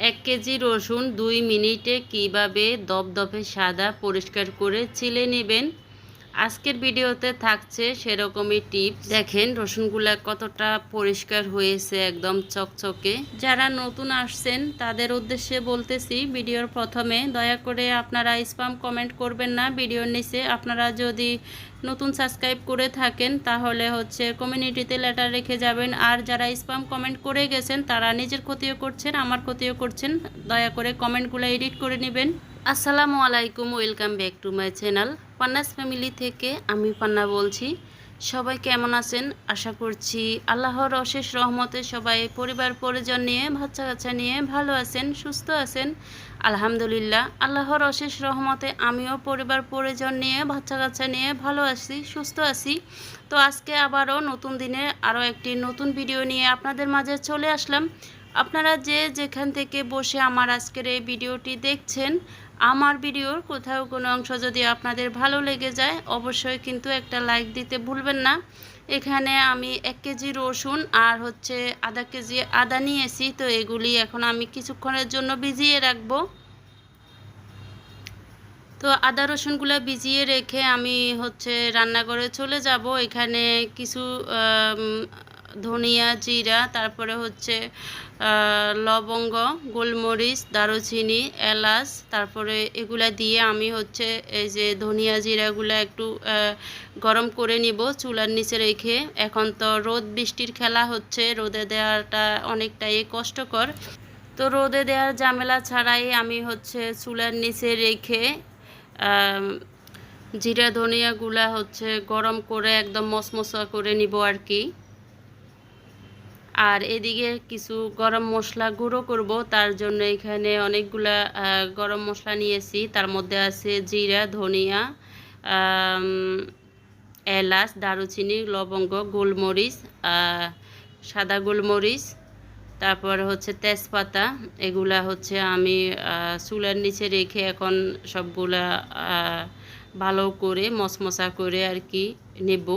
এক কেজি রসুন দুই মিনিটে কীভাবে দপদপে সাদা পরিষ্কার করে চিলে নেবেন? আজকের ভিডিওতে থাকছে সেরকমই টিপস। দেখেন, রসুনগুলা কতটা পরিষ্কার হয়েছে একদম চকচকে। যারা নতুন আসছেন, তাদের উদ্দেশ্যে বলতেছি, ভিডিওর প্রথমে দয়া করে আপনারা স্পাম কমেন্ট করবেন না। ভিডিওর নিচে আপনারা যদি নতুন সাবস্ক্রাইব করে থাকেন, তাহলে হচ্ছে কমিউনিটিতে লেটার রেখে যাবেন। আর যারা স্পাম কমেন্ট করে গেছেন, তারা নিজের ক্ষতিও করছেন, আমার ক্ষতিও করছেন। দয়া করে কমেন্টগুলো এডিট করে নেবেন। আসসালামু আলাইকুম, welcome back to my channel. Panna's family থেকে আমি পান্না বলছি। সবাই কেমন আছেন? আশা করছি আল্লাহর অশেষ রহমতে সবাই পরিবার পরিজন নিয়ে, বাচ্চা কাচ্চা নিয়ে ভালো আছেন, সুস্থ আছেন। আলহামদুলিল্লাহ, আল্লাহর অশেষ রহমতে আমিও পরিবার পরিজন নিয়ে, বাচ্চা কাচ্চা নিয়ে ভালো আছি, সুস্থ আছি। তো আজকে আবারও নতুন দিনে আরও একটি নতুন ভিডিও নিয়ে আপনাদের মাঝে চলে আসলাম। আপনারা যে যেখান থেকে বসে আমার আজকের এই ভিডিওটি দেখছেন আমার ভিডিওর কোথাও কোনো অংশ যদি আপনাদের ভালো লেগে যায়, অবশ্যই কিন্তু একটা লাইক দিতে ভুলবেন না। এখানে আমি এক কেজি রসুন আর হচ্ছে আধা কেজি আদা নিয়েছি, তো এগুলি এখন আমি কিছুক্ষণের জন্য ভিজিয়ে রাখব। তো আদা রসুনগুলো ভিজিয়ে রেখে আমি হচ্ছে রান্নাঘরে চলে যাব। এখানে কিছু ধনিয়া, জিরা, তারপরে হচ্ছে লবঙ্গ, গোলমরিচ, দারুচিনি, এলাচ, তারপরে এগুলা দিয়ে আমি হচ্ছে এই যে ধনিয়া জিরাগুলো একটু গরম করে নিব চুলার নিচে রেখে। এখন তো রোদ বৃষ্টির খেলা হচ্ছে, রোদে দেওয়াটা অনেকটাই কষ্টকর। তো রোদে দেওয়ার ঝামেলা ছাড়াই আমি হচ্ছে চুলার নিচে রেখে জিরা, ধনিয়াগুলা হচ্ছে গরম করে একদম মশমশা করে নিব আর কি। আর এদিকে কিছু গরম মশলা গুঁড়ো করব, তার জন্য এখানে অনেকগুলা গরম মশলা নিয়েছি। তার মধ্যে আছে জিরা, ধনিয়া এলাচ, দারুচিনি, লবঙ্গ, গোলমরিচ সাদা গোলমরিচ, তারপর হচ্ছে তেজপাতা। এগুলা হচ্ছে আমি চুলার নিচে রেখে এখন সবগুলা ভালো করে মশমশা করে আর কি নেব।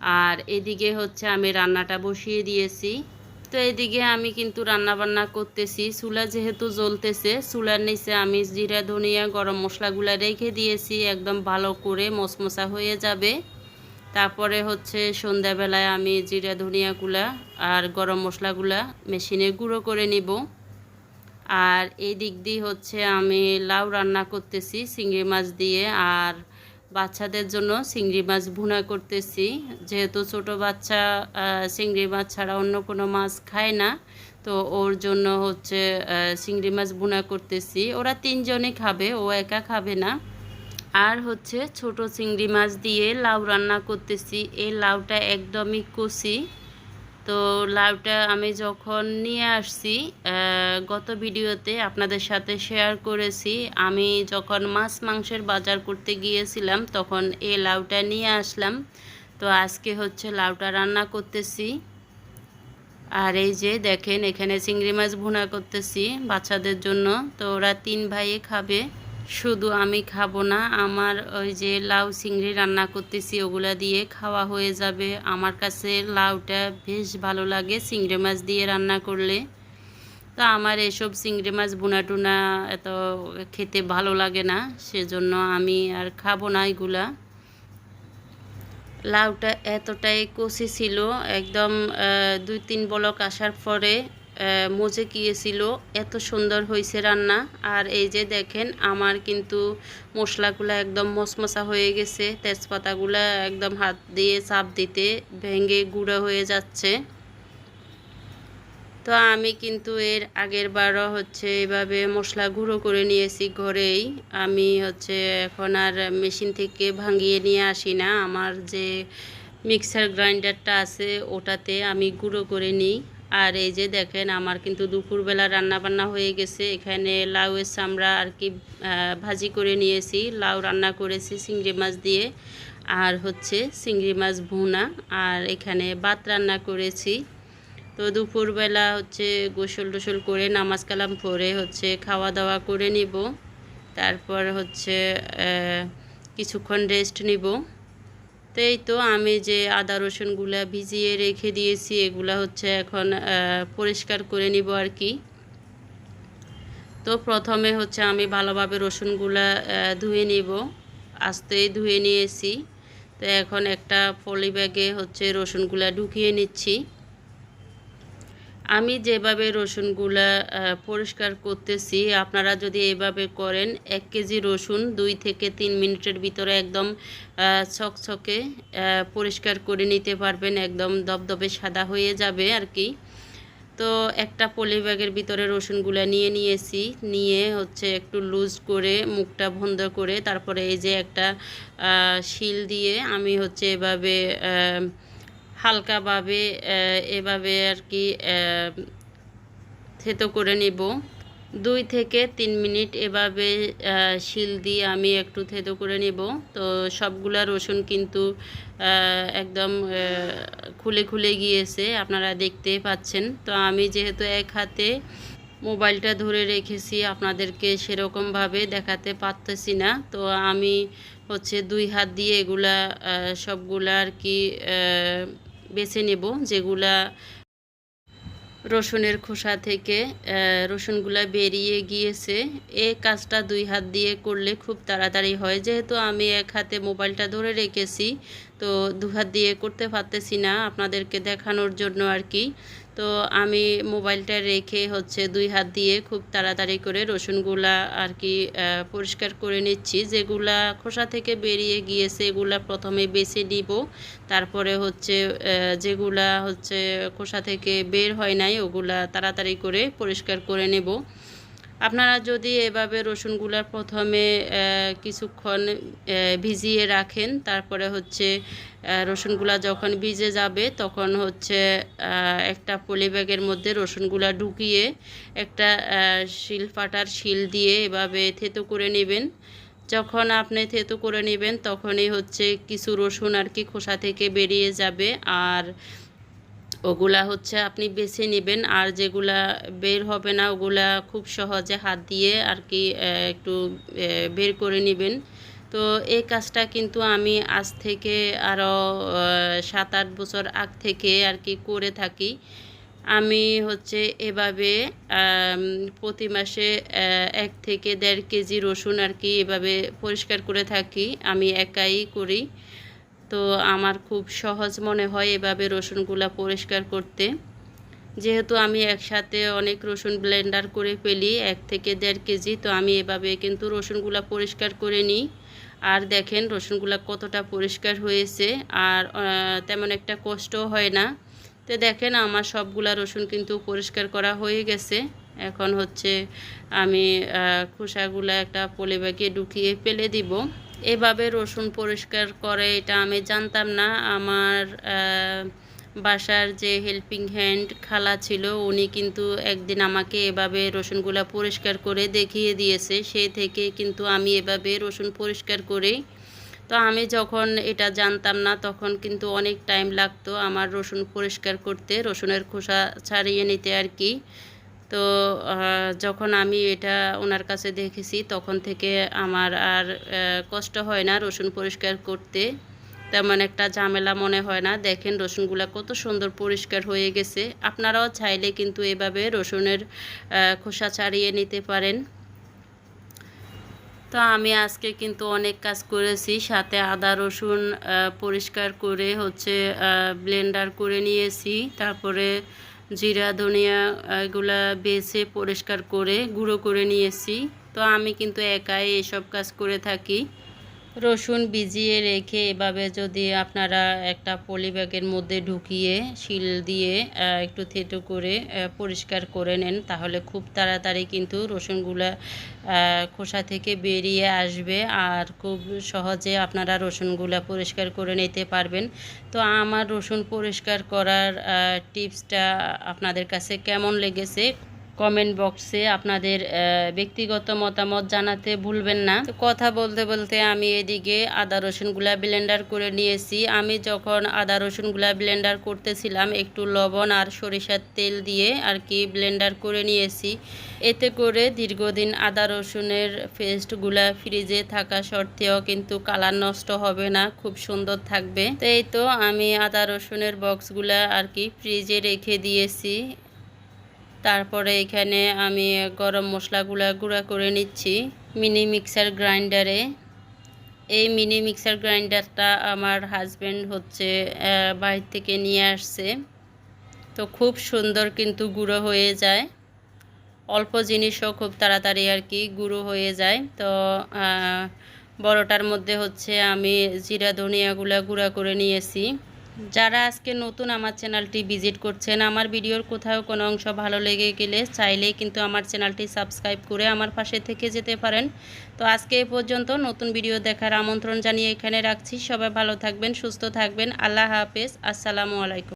আর এদিকে হচ্ছে আমি রান্নাটা বসিয়ে দিয়েছি। তো এদিকে আমি কিন্তু রান্না বান্না করতেছি। চুলা যেহেতু জ্বলতেছে, চুলার নিচে আমি জিরা, ধনিয়া, গরম মশলাগুলো রেখে দিয়েছি। একদম ভালো করে মশমশা হয়ে যাবে। তারপরে হচ্ছে সন্ধ্যাবেলায় আমি জিরা, ধনিয়াগুলা আর গরম মশলাগুলা মেশিনে গুঁড়ো করে নিব। আর এই দিক দিয়ে হচ্ছে আমি লাউ রান্না করতেছি, চিংড়ি মাছ দিয়ে। আর বাচ্চাদের জন্য চিংড়ি মাছ ভুনা করতেছি। যেহেতু ছোট বাচ্চা চিংড়ি মাছ ছাড়া অন্য কোনো মাছ খায় না, তো ওর জন্য হচ্ছে চিংড়ি মাছ ভুনা করতেছি। ওরা তিনজনই খাবে, ও একা খাবে না। আর হচ্ছে ছোট চিংড়ি মাছ দিয়ে লাউ রান্না করতেছি। এই লাউটা একদমই কষি তো লাউটা আমি যখন নিয়ে আসছি গত ভিডিওতে আপনাদের সাথে শেয়ার করেছি। আমি যখন মাছ মাংসের বাজার করতে গিয়েছিলাম, তখন এই লাউটা নিয়ে আসলাম। তো আজকে হচ্ছে লাউটা রান্না করতেছি। আর এই যে দেখেন, এখানে চিংড়ি মাছ ভুনা করতেছি বাচ্চাদের জন্য। তো ওরা তিন ভাইয়ে খাবে। শুধু আমি খাব না, আমার ওই যে লাউ চিংড়ি রান্না করতেছি, ওগুলা দিয়ে খাওয়া হয়ে যাবে। আমার কাছে লাউটা বেশ ভালো লাগে চিংড়ি মাছ দিয়ে রান্না করলে। তো আমার এসব চিংড়ি মাছ বোনা টুনা এত খেতে ভালো লাগে না, সেজন্য আমি আর খাব না এগুলা। লাউটা এতটাই কষি ছিল, একদম দুই তিন বলক আসার পরে মজে গিয়েছিল, এত সুন্দর হয়েছে রান্না। আর এই যে দেখেন, আমার কিন্তু মশলাগুলো একদম মশমশা হয়ে গেছে, তেজপাতাগুলো একদম হাত দিয়ে চাপ দিতে ভেঙে গুঁড়ো হয়ে যাচ্ছে। তো আমি কিন্তু এর আগের বারও হচ্ছে এভাবে মশলা গুঁড়ো করে নিয়েছি ঘরেই। আমি হচ্ছে এখন আর মেশিন থেকে ভাঙিয়ে নিয়ে আসি না, আমার যে মিক্সার গ্রাইন্ডারটা আছে ওটাতে আমি গুঁড়ো করে নিই। আর এই যে দেখেন, আমার কিন্তু দুপুরবেলা রান্না বান্না হয়ে গেছে। এখানে লাউয়ের চামড়া আর কি ভাজি করে নিয়েছি। লাউ রান্না করেছি চিংড়ি মাছ দিয়ে। আর হচ্ছে চিংড়ি মাছ ভুনা। আর এখানে ভাত রান্না করেছি। তো দুপুরবেলা হচ্ছে গোসল টোসল করে নামাজ কালাম পরে হচ্ছে খাওয়া দাওয়া করে নিব। তারপর হচ্ছে কিছুক্ষণ রেস্ট নিব। তো এই তো আমি যে আদা রসুনগুলা ভিজিয়ে রেখে দিয়েছি, এগুলা হচ্ছে এখন পরিষ্কার করে নিব আর কি। তো প্রথমে হচ্ছে আমি ভালোভাবে রসুনগুলা ধুয়ে নিব, আস্তেই ধুয়ে নিয়েছি। তো এখন একটা পলি ব্যাগে হচ্ছে রসুনগুলা ঢুকিয়ে নিচ্ছি। আমি যেভাবে রসুনগুলা পরিষ্কার করতেছি, আপনারা যদি এভাবে করেন, এক কেজি রসুন দুই থেকে তিন মিনিটের ভিতরে একদম ছকছকে পরিষ্কার করে নিতে পারবেন, একদম দবদবে সাদা হয়ে যাবে আর কি। তো একটা পলি ব্যাগের ভিতরে রসুনগুলো নিয়ে নিয়েছি, নিয়ে হচ্ছে একটু লুজ করে, মুখটা বন্ধ করে, তারপরে এই যে একটা শিল দিয়ে আমি হচ্ছে এভাবে হালকাভাবে এভাবে আর কি থেতো করে নিব। দুই থেকে তিন মিনিট এভাবে শিল দিয়ে আমি একটু থেতো করে নিব। তো সবগুলা রসুন কিন্তু একদম খুলে খুলে গিয়েছে, আপনারা দেখতে পাচ্ছেন। তো আমি যেহেতু এক হাতে মোবাইলটা ধরে রেখেছি, আপনাদেরকে সেরকমভাবে দেখাতে পারতেছি না। তো আমি হচ্ছে দুই হাত দিয়ে এগুলা সবগুলা আর কি বেছে নেব, যেগুলা রসুনের খোসা থেকে রসুনগুলা বেরিয়ে গিয়েছে। এ কাজটা দুই হাত দিয়ে করলে খুব তাড়াতাড়ি হয়। যেহেতু আমি এক হাতে মোবাইলটা ধরে রেখেছি তো দু হাত দিয়ে করতে পারতেছি না আপনাদেরকে দেখানোর জন্য আর কি। তো আমি মোবাইলটা রেখে হচ্ছে দুই হাত দিয়ে খুব তাড়াতাড়ি করে রসুনগুলা আর কি পরিষ্কার করে নিচ্ছি। যেগুলা খোসা থেকে বেরিয়ে গিয়েছে এগুলা প্রথমে বেছে নিব। তারপরে হচ্ছে যেগুলা হচ্ছে খোসা থেকে বের হয় নাই ওগুলা তাড়াতাড়ি করে পরিষ্কার করে নেব। আপনারা যদি এভাবে রসুনগুলা প্রথমে কিছুক্ষণ ভিজিয়ে রাখেন, তারপরে হচ্ছে রসুনগুলা যখন ভিজে যাবে, তখন হচ্ছে একটা পলি ব্যাগের মধ্যে রসুনগুলা ঢুকিয়ে, একটা শিল, পাটার শিল দিয়ে এভাবে থেতো করে নেবেন। যখন আপনি থেতো করে নেবেন, তখনই হচ্ছে কিছু রসুন আর কি খোসা থেকে বেরিয়ে যাবে। আর ওগুলা হচ্ছে আপনি বেছে নেবেন, আর যেগুলা বের হবে না, ওগুলা খুব সহজে হাত দিয়ে আর কি একটু বের করে নেবেন। তো এই কাজটা কিন্তু আমি আজ থেকে আরও সাত আট বছর আগ থেকে আর কি করে থাকি। আমি হচ্ছে এভাবে প্রতি মাসে এক থেকে দেড় কেজি রসুন আর কি এভাবে পরিষ্কার করে থাকি। আমি একাই করি। তো আমার খুব সহজ মনে হয় এভাবে রসুনগুলা পরিষ্কার করতে। যেহেতু আমি একসাথে অনেক রসুন ব্লেন্ডার করে ফেলি, এক থেকে দেড় কেজি, তো আমি এভাবে কিন্তু রসুনগুলা পরিষ্কার করে নিই। আর দেখেন রসুনগুলা কতটা পরিষ্কার হয়েছে, আর তেমন একটা কষ্টও হয় না। তো দেখেন আমার সবগুলা রসুন কিন্তু পরিষ্কার করা হয়ে গেছে। এখন হচ্ছে আমি খোসাগুলা একটা পলি ব্যাগে ঢুকিয়ে ফেলে দিব। এভাবে রসুন পরিষ্কার করে, এটা আমি জানতাম না। আমার বাসার যে হেল্পিং হ্যান্ড খালা ছিল, উনি কিন্তু একদিন আমাকে এভাবে রসুনগুলা পরিষ্কার করে দেখিয়ে দিয়েছে। সে থেকে কিন্তু আমি এভাবে রসুন পরিষ্কার করি। তো আমি যখন এটা জানতাম না, তখন কিন্তু অনেক টাইম লাগতো আমার রসুন পরিষ্কার করতে, রসুনের খোসা ছাড়িয়ে নিতে আর কি। তো যখন আমি এটা ওনার কাছে দেখেছি, তখন থেকে আমার আর কষ্ট হয় না রসুন পরিষ্কার করতে। তেমন একটা ঝামেলা মনে হয় না। দেখেন রসুনগুলা কত সুন্দর পরিষ্কার হয়ে গেছে। আপনারাও চাইলে কিন্তু এভাবে রসুনের খোসা ছাড়িয়ে নিতে পারেন। তো আমি আজকে কিন্তু অনেক কাজ করেছি। সাথে আদা রসুন পরিষ্কার করে হচ্ছে ব্লেন্ডার করে নিয়েছি। তারপরে জিরা, ধনিয়া, এগুলা বেছে পরিষ্কার করে, গুঁড়ো করে নিয়েছি। তো আমি কিন্তু একাই এসব কাজ করে থাকি। রসুন ভিজিয়ে রেখে এভাবে যদি আপনারা একটা পলি ব্যাগের মধ্যে ঢুকিয়ে শিল দিয়ে একটু থেতো করে পরিষ্কার করে নেন, তাহলে খুব তাড়াতাড়ি কিন্তু রসুনগুলা খোসা থেকে বেরিয়ে আসবে আর খুব সহজে আপনারা রসুনগুলা পরিষ্কার করে নিতে পারবেন। তো আমার রসুন পরিষ্কার করার টিপসটা আপনাদের কাছে কেমন লেগেছে কমেন্ট বক্সে আপনাদের ব্যক্তিগত মতামত জানাতে ভুলবেন না। কথা বলতে বলতে আমি এদিকে আদা রসুনগুলা ব্লেন্ডার করে নিয়েছি। আমি যখন আদা রসুনগুলা ব্লেন্ডার করতেছিলাম, একটু লবণ আর সরিষার তেল দিয়ে আর কি ব্লেন্ডার করে নিয়েছি। এতে করে দীর্ঘদিন আদা রসুনের পেস্টগুলা ফ্রিজে থাকা সত্ত্বেও কিন্তু কালার নষ্ট হবে না, খুব সুন্দর থাকবে। তো এই তো আমি আদা রসুনের বক্সগুলা আর কি ফ্রিজে রেখে দিয়েছি। তারপরে এখানে আমি গরম মশলাগুলা গুঁড়া করে নিচ্ছি মিনি মিক্সার গ্রাইন্ডারে। এই মিনি মিক্সার গ্রাইন্ডারটা আমার হাজব্যান্ড হচ্ছে বাইরে থেকে নিয়ে আসছে। তো খুব সুন্দর কিন্তু গুঁড়ো হয়ে যায়। অল্প জিনিসও খুব তাড়াতাড়ি আর কি গুঁড়ো হয়ে যায়। তো বড়টার মধ্যে হচ্ছে আমি জিরা ধনিয়াগুলা গুঁড়া করে নিয়েছি। যারা আজকে নতুন আমার চ্যানেলটি ভিজিট করছেন, আমার ভিডিওর কোথাও কোনো অংশ ভালো লেগে গেলে চাইলেই কিন্তু আমার চ্যানেলটি সাবস্ক্রাইব করে আমার পাশে থেকে যেতে পারেন। তো আজকে এ পর্যন্ত নতুন ভিডিও দেখার আমন্ত্রণ জানিয়ে এখানে রাখছি। সবাই ভালো থাকবেন, সুস্থ থাকবেন। আল্লাহ হাফেজ। আসসালামু আলাইকুম।